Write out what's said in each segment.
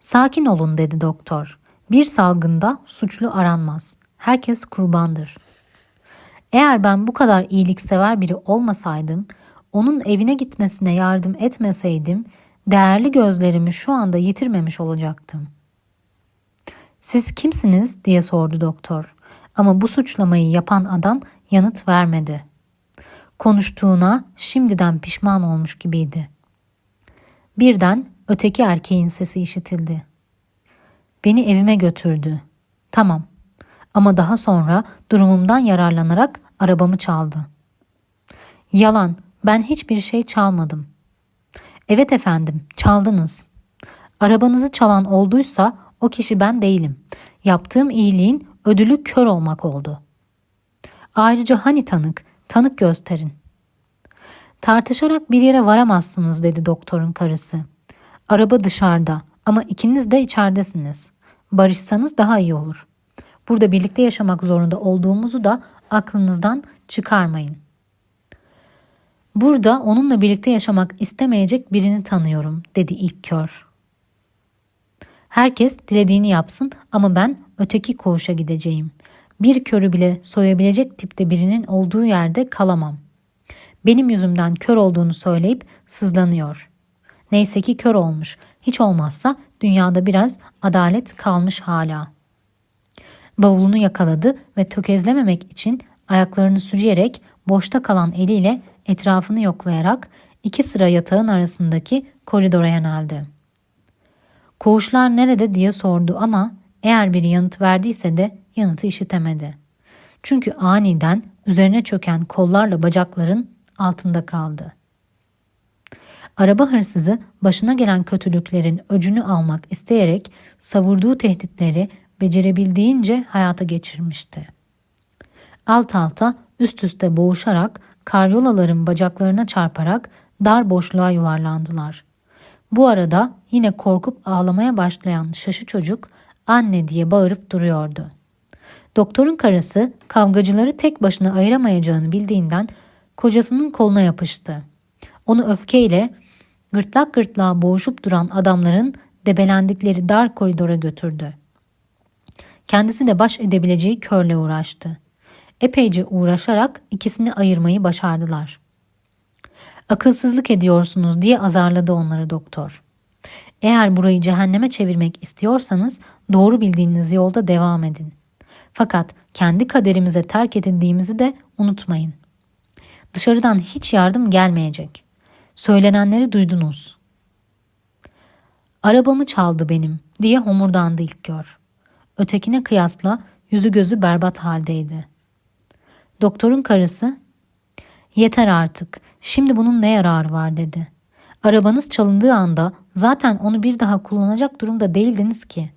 Sakin olun dedi doktor. Bir salgında suçlu aranmaz. Herkes kurbandır. Eğer ben bu kadar iyiliksever biri olmasaydım, onun evine gitmesine yardım etmeseydim, değerli gözlerimi şu anda yitirmemiş olacaktım. Siz kimsiniz diye sordu doktor. Ama bu suçlamayı yapan adam yanıt vermedi. Konuştuğuna şimdiden pişman olmuş gibiydi. Birden öteki erkeğin sesi işitildi. Beni evime götürdü. Tamam. Ama daha sonra durumumdan yararlanarak arabamı çaldı. Yalan. Ben hiçbir şey çalmadım. Evet efendim, çaldınız. Arabanızı çalan olduysa o kişi ben değilim. Yaptığım iyiliğin ödülü kör olmak oldu. Ayrıca hani tanık, tanık gösterin. Tartışarak bir yere varamazsınız dedi doktorun karısı. Araba dışarıda ama ikiniz de içeridesiniz. Barışsanız daha iyi olur. Burada birlikte yaşamak zorunda olduğumuzu da aklınızdan çıkarmayın. Burada onunla birlikte yaşamak istemeyecek birini tanıyorum dedi ilk kör. Herkes dilediğini yapsın ama ben öteki koğuşa gideceğim. Bir körü bile soyabilecek tipte birinin olduğu yerde kalamam. Benim yüzümden kör olduğunu söyleyip sızlanıyor. Neyse ki kör olmuş. Hiç olmazsa dünyada biraz adalet kalmış hala. Bavulunu yakaladı ve tökezlememek için ayaklarını sürüyerek boşta kalan eliyle etrafını yoklayarak iki sıra yatağın arasındaki koridora yöneldi. Koğuşlar nerede diye sordu ama eğer biri yanıt verdiyse de yanıtı işitemedi. Çünkü aniden üzerine çöken kollarla bacakların altında kaldı. Araba hırsızı başına gelen kötülüklerin öcünü almak isteyerek savurduğu tehditleri becerebildiğince hayata geçirmişti. Alt alta üst üste boğuşarak karyolaların bacaklarına çarparak dar boşluğa yuvarlandılar. Bu arada yine korkup ağlamaya başlayan şaşı çocuk anne diye bağırıp duruyordu. Doktorun karısı kavgacıları tek başına ayıramayacağını bildiğinden kocasının koluna yapıştı. Onu öfkeyle gırtlak gırtlağa boğuşup duran adamların debelendikleri dar koridora götürdü. Kendisi de baş edebileceği körle uğraştı. Epeyce uğraşarak ikisini ayırmayı başardılar. Akılsızlık ediyorsunuz diye azarladı onları doktor. Eğer burayı cehenneme çevirmek istiyorsanız doğru bildiğiniz yolda devam edin. Fakat kendi kaderimize terk edildiğimizi de unutmayın. Dışarıdan hiç yardım gelmeyecek. Söylenenleri duydunuz. Arabamı çaldı benim diye homurdandı ilk gör. Ötekine kıyasla yüzü gözü berbat haldeydi. Doktorun karısı Yeter artık. Şimdi bunun ne yararı var dedi. Arabanız çalındığı anda zaten onu bir daha kullanacak durumda değildiniz ki.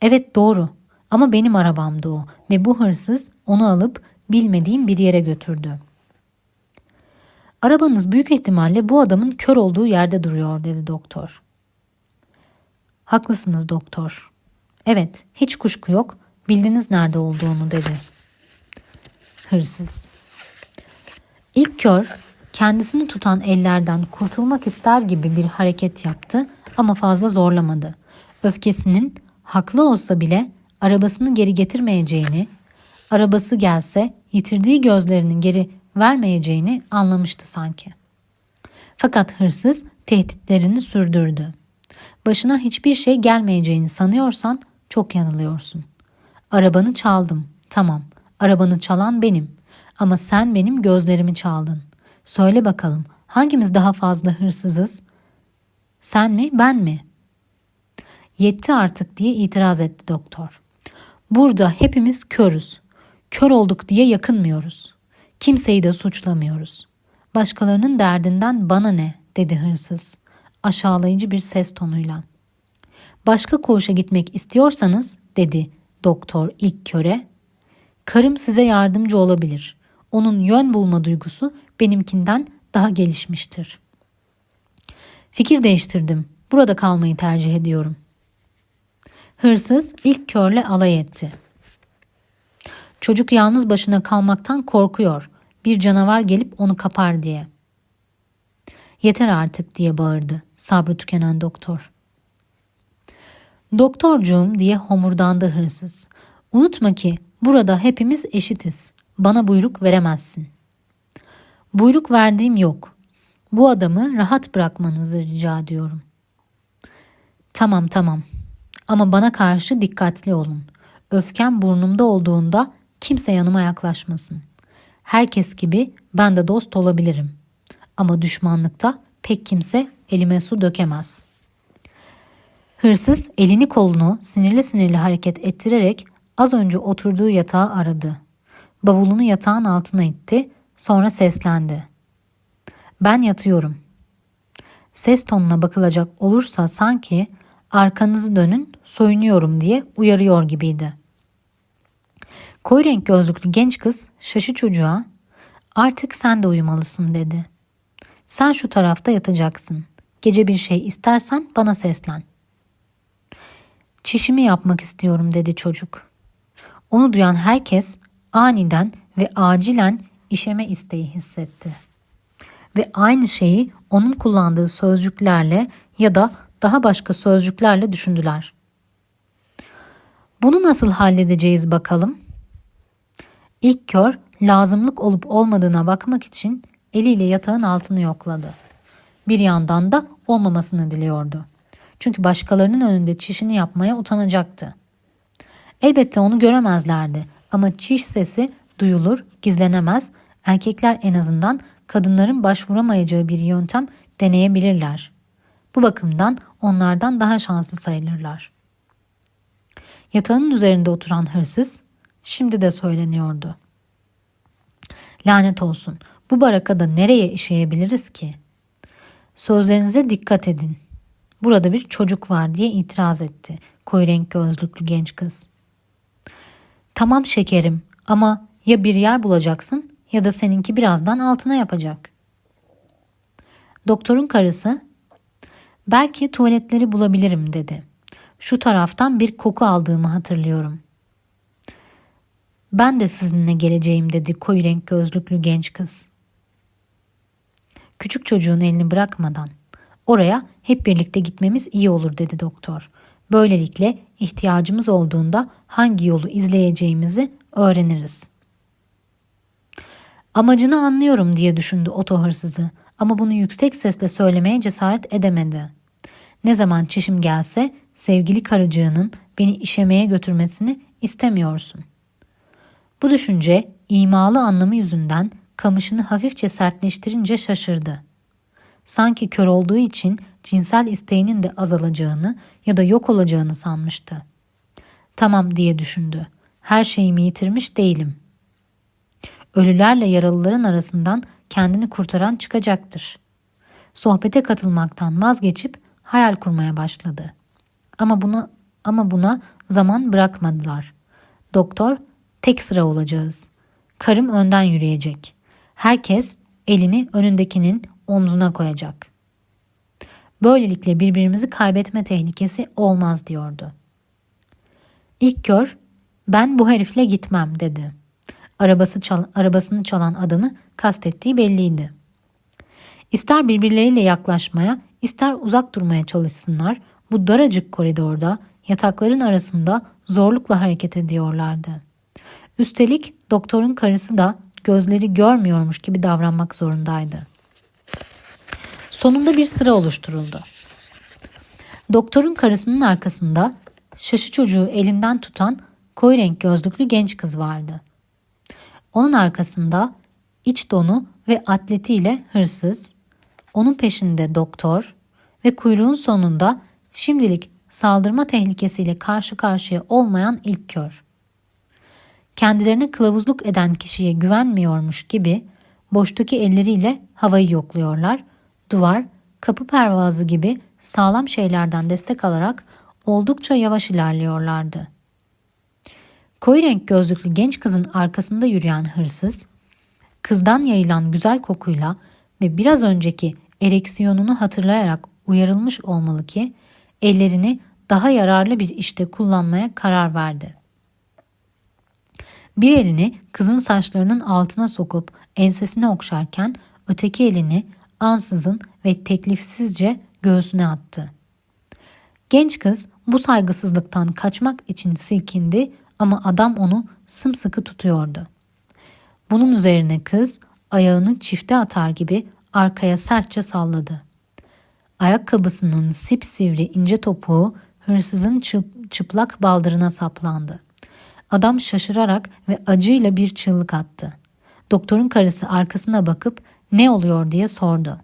Evet doğru ama benim arabamdı o ve bu hırsız onu alıp bilmediğim bir yere götürdü. Arabanız büyük ihtimalle bu adamın kör olduğu yerde duruyor dedi doktor. Haklısınız doktor. Evet hiç kuşku yok bildiniz nerede olduğunu dedi. Hırsız. İlk kör kendisini tutan ellerden kurtulmak ister gibi bir hareket yaptı ama fazla zorlamadı. Öfkesinin haklı olsa bile arabasını geri getirmeyeceğini, arabası gelse yitirdiği gözlerinin geri vermeyeceğini anlamıştı sanki. Fakat hırsız tehditlerini sürdürdü. Başına hiçbir şey gelmeyeceğini sanıyorsan çok yanılıyorsun. Arabanı çaldım. Tamam. Arabanı çalan benim. Ama sen benim gözlerimi çaldın. Söyle bakalım hangimiz daha fazla hırsızız? Sen mi ben mi? Yetti artık diye itiraz etti doktor. Burada hepimiz körüz. Kör olduk diye yakınmıyoruz. Kimseyi de suçlamıyoruz. Başkalarının derdinden bana ne dedi hırsız aşağılayıcı bir ses tonuyla. Başka koğuşa gitmek istiyorsanız dedi doktor ilk köre. Karım size yardımcı olabilir. Onun yön bulma duygusu benimkinden daha gelişmiştir. Fikir değiştirdim. Burada kalmayı tercih ediyorum. Hırsız ilk körle alay etti. Çocuk yalnız başına kalmaktan korkuyor. Bir canavar gelip onu kapar diye. Yeter artık diye bağırdı sabrı tükenen doktor. Doktorcuğum diye homurdandı hırsız. Unutma ki burada hepimiz eşitiz. Bana buyruk veremezsin. Buyruk verdiğim yok. Bu adamı rahat bırakmanızı rica ediyorum. Tamam tamam. Ama bana karşı dikkatli olun. Öfkem burnumda olduğunda kimse yanıma yaklaşmasın. Herkes gibi ben de dost olabilirim. Ama düşmanlıkta pek kimse elime su dökemez. Hırsız elini kolunu sinirli sinirli hareket ettirerek az önce oturduğu yatağı aradı. Bavulunu yatağın altına itti, sonra seslendi. Ben yatıyorum. Ses tonuna bakılacak olursa sanki arkanızı dönün soyunuyorum diye uyarıyor gibiydi. Koyu renk gözlüklü genç kız şaşı çocuğa artık sen de uyumalısın dedi. Sen şu tarafta yatacaksın. Gece bir şey istersen bana seslen. Çişimi yapmak istiyorum dedi çocuk. Onu duyan herkes aniden ve acilen işeme isteği hissetti. Ve aynı şeyi onun kullandığı sözcüklerle ya da daha başka sözcüklerle düşündüler. Bunu nasıl halledeceğiz bakalım? İlk kör lazımlık olup olmadığına bakmak için eliyle yatağın altını yokladı. Bir yandan da olmamasını diliyordu. Çünkü başkalarının önünde çişini yapmaya utanacaktı. Elbette onu göremezlerdi ama çiş sesi duyulur, gizlenemez. Erkekler en azından kadınların başvuramayacağı bir yöntem deneyebilirler. Bu bakımdan onlardan daha şanslı sayılırlar. Yatağının üzerinde oturan hırsız şimdi de söyleniyordu. Lanet olsun. Bu barakada nereye işeyebiliriz ki? Sözlerinize dikkat edin. Burada bir çocuk var diye itiraz etti koyu renk gözlüklü genç kız. Tamam şekerim ama ya bir yer bulacaksın ya da seninki birazdan altına yapacak. Doktorun karısı belki tuvaletleri bulabilirim dedi. Şu taraftan bir koku aldığımı hatırlıyorum. Ben de sizinle geleceğim dedi koyu renk gözlüklü genç kız. Küçük çocuğun elini bırakmadan oraya hep birlikte gitmemiz iyi olur dedi doktor. Böylelikle ihtiyacımız olduğunda hangi yolu izleyeceğimizi öğreniriz. Amacını anlıyorum diye düşündü oto hırsızı ama bunu yüksek sesle söylemeye cesaret edemedi. Ne zaman çişim gelse sevgili karıcığının beni işemeye götürmesini istemiyorsun. Bu düşünce imalı anlamı yüzünden kamışını hafifçe sertleştirince şaşırdı. Sanki kör olduğu için cinsel isteğinin de azalacağını ya da yok olacağını sanmıştı. Tamam diye düşündü. Her şeyimi yitirmiş değilim. Ölülerle yaralıların arasından kendini kurtaran çıkacaktır. Sohbete katılmaktan vazgeçip hayal kurmaya başladı. Ama buna ama buna zaman bırakmadılar. Doktor tek sıra olacağız. Karım önden yürüyecek. Herkes elini önündekinin omzuna koyacak. Böylelikle birbirimizi kaybetme tehlikesi olmaz diyordu. İlk kör ben bu herifle gitmem dedi. Arabası çal arabasını çalan adamı kastettiği belliydi. İster birbirleriyle yaklaşmaya, ister uzak durmaya çalışsınlar, bu daracık koridorda yatakların arasında zorlukla hareket ediyorlardı. Üstelik doktorun karısı da gözleri görmüyormuş gibi davranmak zorundaydı. Sonunda bir sıra oluşturuldu. Doktorun karısının arkasında şaşı çocuğu elinden tutan koyu renk gözlüklü genç kız vardı. Onun arkasında iç donu ve atletiyle hırsız, onun peşinde doktor ve kuyruğun sonunda şimdilik saldırma tehlikesiyle karşı karşıya olmayan ilk kör. Kendilerine kılavuzluk eden kişiye güvenmiyormuş gibi boştaki elleriyle havayı yokluyorlar, duvar, kapı pervazı gibi sağlam şeylerden destek alarak oldukça yavaş ilerliyorlardı. Koyu renk gözlüklü genç kızın arkasında yürüyen hırsız, kızdan yayılan güzel kokuyla ve biraz önceki ereksiyonunu hatırlayarak uyarılmış olmalı ki ellerini daha yararlı bir işte kullanmaya karar verdi. Bir elini kızın saçlarının altına sokup ensesine okşarken öteki elini ansızın ve teklifsizce göğsüne attı. Genç kız bu saygısızlıktan kaçmak için silkindi ama adam onu sımsıkı tutuyordu. Bunun üzerine kız ayağını çifte atar gibi arkaya sertçe salladı. Ayakkabısının sipsivri ince topuğu hırsızın çı- çıplak baldırına saplandı. Adam şaşırarak ve acıyla bir çığlık attı. Doktorun karısı arkasına bakıp ne oluyor diye sordu.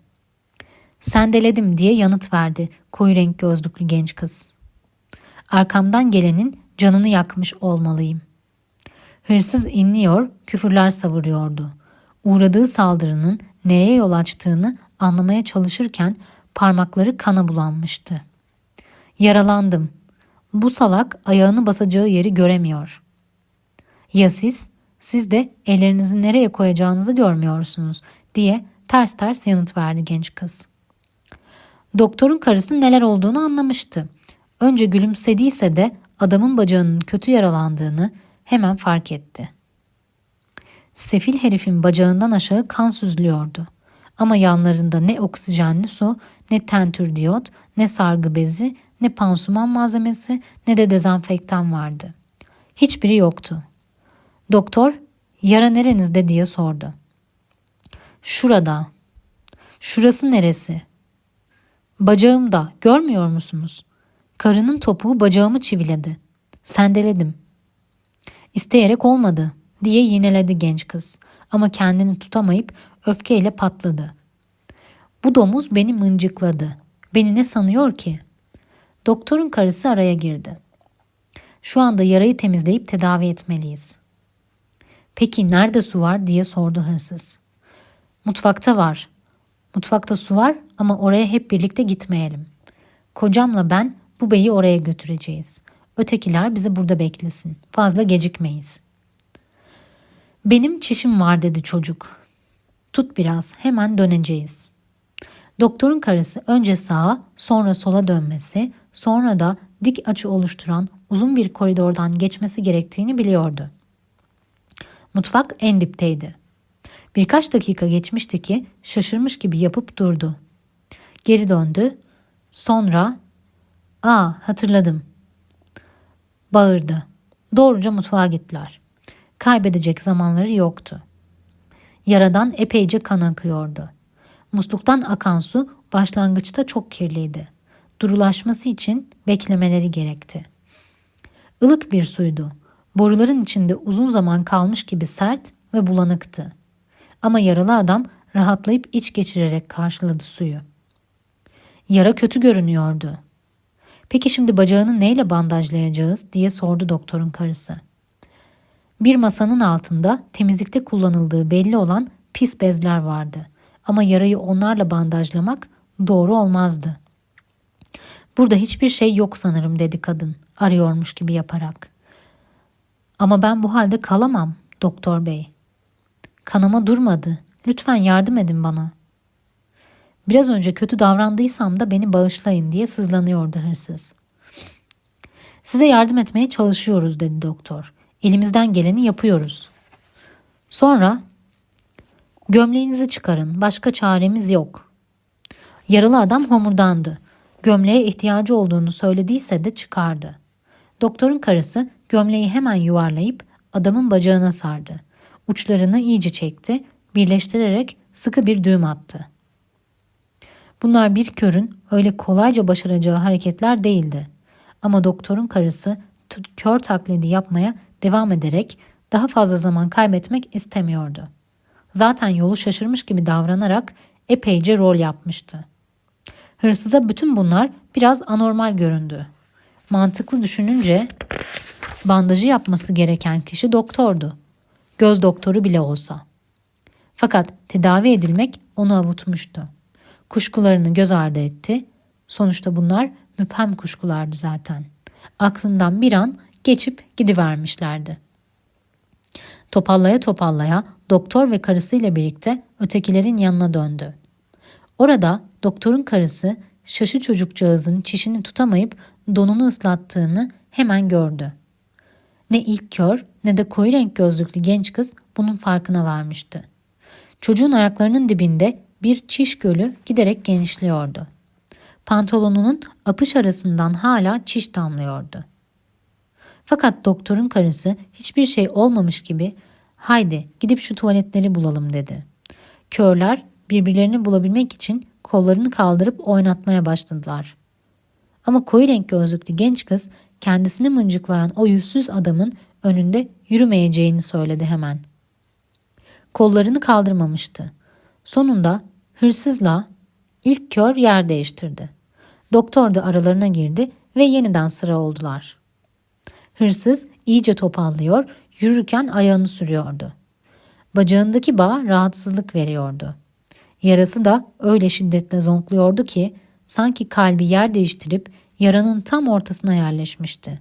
Sendeledim diye yanıt verdi koyu renk gözlüklü genç kız. Arkamdan gelenin canını yakmış olmalıyım. Hırsız inliyor, küfürler savuruyordu. Uğradığı saldırının nereye yol açtığını anlamaya çalışırken parmakları kana bulanmıştı. Yaralandım. Bu salak ayağını basacağı yeri göremiyor. Ya siz? Siz de ellerinizi nereye koyacağınızı görmüyorsunuz diye ters ters yanıt verdi genç kız. Doktorun karısı neler olduğunu anlamıştı. Önce gülümsediyse de adamın bacağının kötü yaralandığını hemen fark etti. Sefil herifin bacağından aşağı kan süzülüyordu. Ama yanlarında ne oksijenli su, ne tentür diyot, ne sargı bezi, ne pansuman malzemesi, ne de dezenfektan vardı. Hiçbiri yoktu. Doktor, yara nerenizde diye sordu. Şurada. Şurası neresi? Bacağımda, görmüyor musunuz? Karının topuğu bacağımı çiviledi. Sendeledim. İsteyerek olmadı diye yineledi genç kız ama kendini tutamayıp öfkeyle patladı. Bu domuz beni mıncıkladı. Beni ne sanıyor ki? Doktorun karısı araya girdi. Şu anda yarayı temizleyip tedavi etmeliyiz. Peki nerede su var diye sordu hırsız. Mutfakta var. Mutfakta su var ama oraya hep birlikte gitmeyelim. Kocamla ben bu beyi oraya götüreceğiz. Ötekiler bizi burada beklesin. Fazla gecikmeyiz. Benim çişim var dedi çocuk. Tut biraz hemen döneceğiz. Doktorun karısı önce sağa sonra sola dönmesi sonra da dik açı oluşturan uzun bir koridordan geçmesi gerektiğini biliyordu. Mutfak en dipteydi. Birkaç dakika geçmişti ki şaşırmış gibi yapıp durdu. Geri döndü. Sonra ''Aa hatırladım.'' Bağırdı. Doğruca mutfağa gittiler. Kaybedecek zamanları yoktu. Yaradan epeyce kan akıyordu. Musluktan akan su başlangıçta çok kirliydi. Durulaşması için beklemeleri gerekti. Ilık bir suydu. Boruların içinde uzun zaman kalmış gibi sert ve bulanıktı. Ama yaralı adam rahatlayıp iç geçirerek karşıladı suyu. Yara kötü görünüyordu. Peki şimdi bacağını neyle bandajlayacağız diye sordu doktorun karısı. Bir masanın altında temizlikte kullanıldığı belli olan pis bezler vardı. Ama yarayı onlarla bandajlamak doğru olmazdı. Burada hiçbir şey yok sanırım dedi kadın arıyormuş gibi yaparak. Ama ben bu halde kalamam doktor bey. Kanama durmadı. Lütfen yardım edin bana. Biraz önce kötü davrandıysam da beni bağışlayın diye sızlanıyordu hırsız. Size yardım etmeye çalışıyoruz dedi doktor. Elimizden geleni yapıyoruz. Sonra gömleğinizi çıkarın. Başka çaremiz yok. Yaralı adam homurdandı. Gömleğe ihtiyacı olduğunu söylediyse de çıkardı. Doktorun karısı gömleği hemen yuvarlayıp adamın bacağına sardı. Uçlarını iyice çekti, birleştirerek sıkı bir düğüm attı. Bunlar bir körün öyle kolayca başaracağı hareketler değildi. Ama doktorun karısı kör taklidi yapmaya devam ederek daha fazla zaman kaybetmek istemiyordu. Zaten yolu şaşırmış gibi davranarak epeyce rol yapmıştı. Hırsıza bütün bunlar biraz anormal göründü. Mantıklı düşününce bandajı yapması gereken kişi doktordu. Göz doktoru bile olsa. Fakat tedavi edilmek onu avutmuştu. Kuşkularını göz ardı etti. Sonuçta bunlar müphem kuşkulardı zaten. Aklından bir an geçip gidivermişlerdi. Topallaya topallaya doktor ve karısıyla birlikte ötekilerin yanına döndü. Orada doktorun karısı şaşı çocukcağızın çişini tutamayıp donunu ıslattığını hemen gördü. Ne ilk kör ne de koyu renk gözlüklü genç kız bunun farkına varmıştı. Çocuğun ayaklarının dibinde bir çiş gölü giderek genişliyordu. Pantolonunun apış arasından hala çiş damlıyordu. Fakat doktorun karısı hiçbir şey olmamış gibi haydi gidip şu tuvaletleri bulalım dedi. Körler birbirlerini bulabilmek için kollarını kaldırıp oynatmaya başladılar. Ama koyu renk gözlüklü genç kız kendisini mıncıklayan o yüzsüz adamın önünde yürümeyeceğini söyledi hemen. Kollarını kaldırmamıştı. Sonunda hırsızla ilk kör yer değiştirdi. Doktor da aralarına girdi ve yeniden sıra oldular. Hırsız iyice topallıyor, yürürken ayağını sürüyordu. Bacağındaki bağ rahatsızlık veriyordu. Yarası da öyle şiddetle zonkluyordu ki sanki kalbi yer değiştirip yaranın tam ortasına yerleşmişti.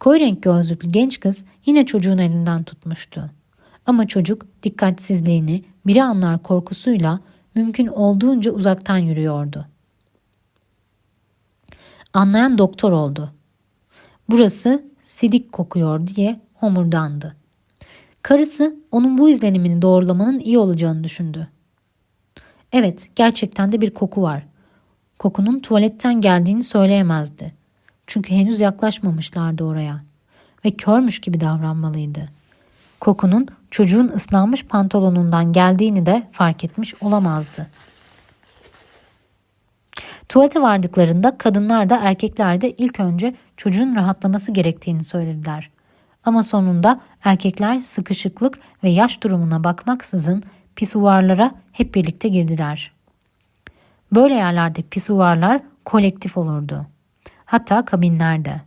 Koyu renk gözlüklü genç kız yine çocuğun elinden tutmuştu. Ama çocuk dikkatsizliğini biri anlar korkusuyla mümkün olduğunca uzaktan yürüyordu. Anlayan doktor oldu. Burası sidik kokuyor diye homurdandı. Karısı onun bu izlenimini doğrulamanın iyi olacağını düşündü. Evet, gerçekten de bir koku var. Kokunun tuvaletten geldiğini söyleyemezdi. Çünkü henüz yaklaşmamışlardı oraya ve körmüş gibi davranmalıydı. Kokunun çocuğun ıslanmış pantolonundan geldiğini de fark etmiş olamazdı. Tuvalete vardıklarında kadınlar da erkekler de ilk önce çocuğun rahatlaması gerektiğini söylediler. Ama sonunda erkekler sıkışıklık ve yaş durumuna bakmaksızın pisuvarlara hep birlikte girdiler. Böyle yerlerde pisuvarlar kolektif olurdu. Hatta kabinlerde.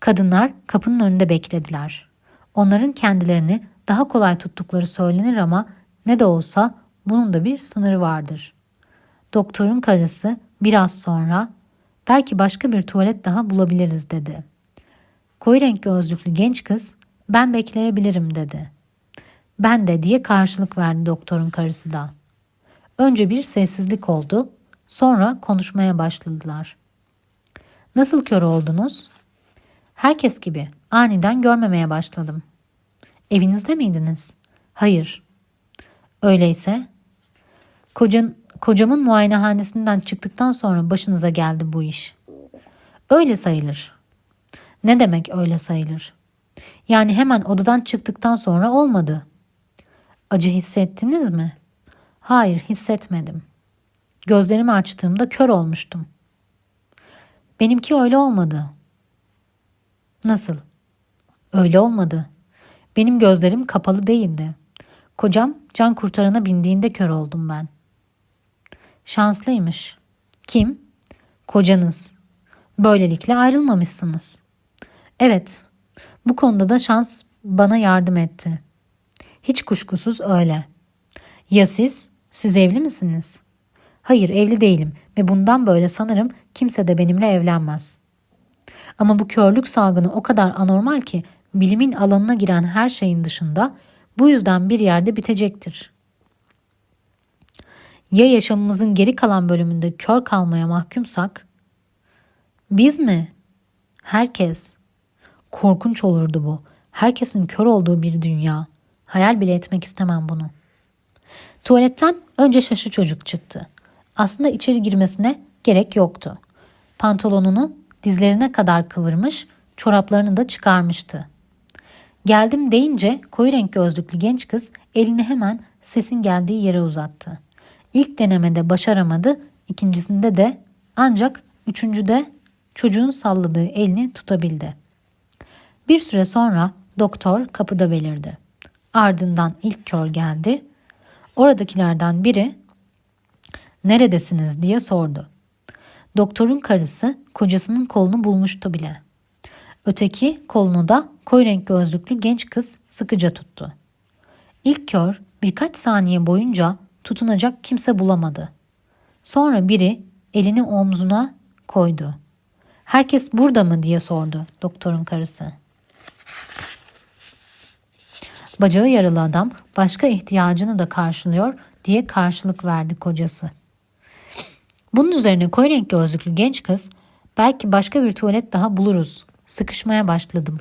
Kadınlar kapının önünde beklediler. Onların kendilerini daha kolay tuttukları söylenir ama ne de olsa bunun da bir sınırı vardır. Doktorun karısı biraz sonra belki başka bir tuvalet daha bulabiliriz dedi. Koyu renk gözlüklü genç kız ben bekleyebilirim dedi. Ben de diye karşılık verdi doktorun karısı da. Önce bir sessizlik oldu, sonra konuşmaya başladılar. Nasıl kör oldunuz? Herkes gibi aniden görmemeye başladım. Evinizde miydiniz? Hayır. Öyleyse kocan, kocamın muayenehanesinden çıktıktan sonra başınıza geldi bu iş. Öyle sayılır. Ne demek öyle sayılır? Yani hemen odadan çıktıktan sonra olmadı. Acı hissettiniz mi? Hayır, hissetmedim. Gözlerimi açtığımda kör olmuştum. Benimki öyle olmadı. Nasıl? Öyle olmadı. Benim gözlerim kapalı değildi. Kocam can kurtarana bindiğinde kör oldum ben. Şanslıymış. Kim? Kocanız. Böylelikle ayrılmamışsınız. Evet. Bu konuda da şans bana yardım etti. Hiç kuşkusuz öyle. Ya siz? Siz evli misiniz? Hayır evli değilim ve bundan böyle sanırım kimse de benimle evlenmez. Ama bu körlük salgını o kadar anormal ki bilimin alanına giren her şeyin dışında bu yüzden bir yerde bitecektir. Ya yaşamımızın geri kalan bölümünde kör kalmaya mahkumsak? Biz mi? Herkes. Korkunç olurdu bu. Herkesin kör olduğu bir dünya. Hayal bile etmek istemem bunu. Tuvaletten önce şaşı çocuk çıktı. Aslında içeri girmesine gerek yoktu. Pantolonunu dizlerine kadar kıvırmış, çoraplarını da çıkarmıştı. Geldim deyince koyu renk gözlüklü genç kız elini hemen sesin geldiği yere uzattı. İlk denemede başaramadı, ikincisinde de ancak üçüncüde çocuğun salladığı elini tutabildi. Bir süre sonra doktor kapıda belirdi. Ardından ilk kör geldi. Oradakilerden biri neredesiniz diye sordu. Doktorun karısı kocasının kolunu bulmuştu bile. Öteki kolunu da koyu renk gözlüklü genç kız sıkıca tuttu. İlk kör birkaç saniye boyunca tutunacak kimse bulamadı. Sonra biri elini omzuna koydu. Herkes burada mı diye sordu doktorun karısı. Bacağı yaralı adam başka ihtiyacını da karşılıyor diye karşılık verdi kocası. Bunun üzerine koyu renk gözlüklü genç kız belki başka bir tuvalet daha buluruz. Sıkışmaya başladım.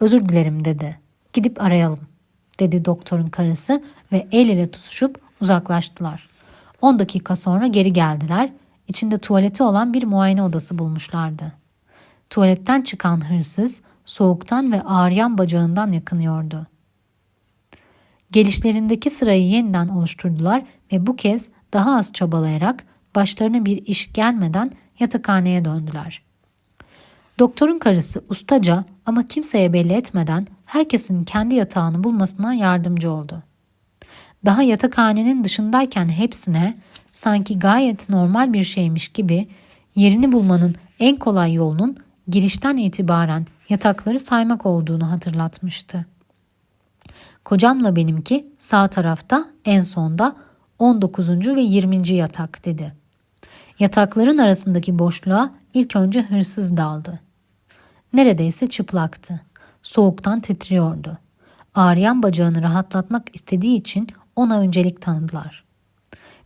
Özür dilerim dedi. Gidip arayalım dedi doktorun karısı ve el ile tutuşup uzaklaştılar. 10 dakika sonra geri geldiler. içinde tuvaleti olan bir muayene odası bulmuşlardı. Tuvaletten çıkan hırsız soğuktan ve ağrıyan bacağından yakınıyordu. Gelişlerindeki sırayı yeniden oluşturdular ve bu kez daha az çabalayarak başlarına bir iş gelmeden yatakhaneye döndüler. Doktorun karısı ustaca ama kimseye belli etmeden herkesin kendi yatağını bulmasına yardımcı oldu. Daha yatakhanenin dışındayken hepsine sanki gayet normal bir şeymiş gibi yerini bulmanın en kolay yolunun girişten itibaren yatakları saymak olduğunu hatırlatmıştı. Kocamla benimki sağ tarafta en sonda 19. ve 20. yatak dedi. Yatakların arasındaki boşluğa ilk önce hırsız daldı. Neredeyse çıplaktı. Soğuktan titriyordu. Ağrıyan bacağını rahatlatmak istediği için ona öncelik tanıdılar.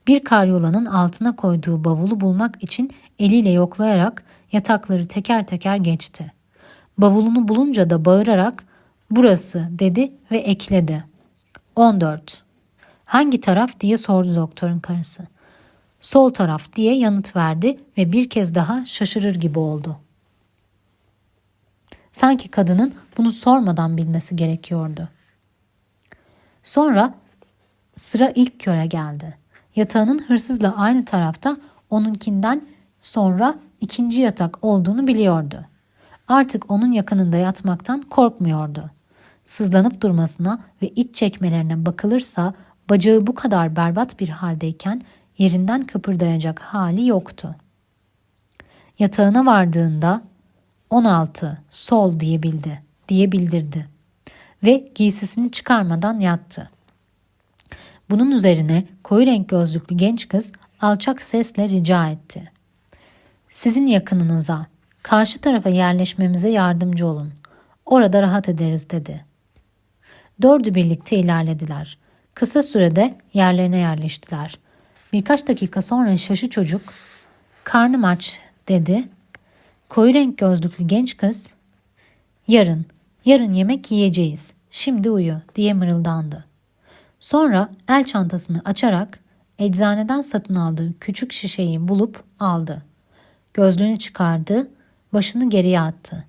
Bir karyolanın altına koyduğu bavulu bulmak için eliyle yoklayarak yatakları teker teker geçti. Bavulunu bulunca da bağırarak burası dedi ve ekledi. 14. Hangi taraf diye sordu doktorun karısı. Sol taraf diye yanıt verdi ve bir kez daha şaşırır gibi oldu. Sanki kadının bunu sormadan bilmesi gerekiyordu. Sonra sıra ilk köre geldi. Yatağının hırsızla aynı tarafta onunkinden sonra ikinci yatak olduğunu biliyordu. Artık onun yakınında yatmaktan korkmuyordu. Sızlanıp durmasına ve iç çekmelerine bakılırsa bacağı bu kadar berbat bir haldeyken yerinden kıpırdayacak hali yoktu. Yatağına vardığında 16 sol diyebildi, diye bildirdi ve giysisini çıkarmadan yattı. Bunun üzerine koyu renk gözlüklü genç kız alçak sesle rica etti. Sizin yakınınıza, karşı tarafa yerleşmemize yardımcı olun. Orada rahat ederiz dedi. Dördü birlikte ilerlediler. Kısa sürede yerlerine yerleştiler. Birkaç dakika sonra şaşı çocuk, karnım aç dedi. Koyu renk gözlüklü genç kız, yarın, yarın yemek yiyeceğiz, şimdi uyu diye mırıldandı. Sonra el çantasını açarak eczaneden satın aldığı küçük şişeyi bulup aldı. Gözlüğünü çıkardı, başını geriye attı.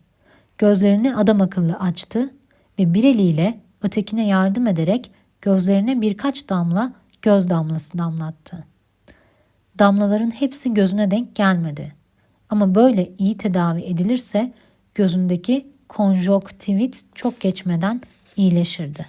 Gözlerini adam akıllı açtı ve bir eliyle ötekine yardım ederek gözlerine birkaç damla göz damlası damlattı. Damlaların hepsi gözüne denk gelmedi. Ama böyle iyi tedavi edilirse gözündeki konjonktivit çok geçmeden iyileşirdi.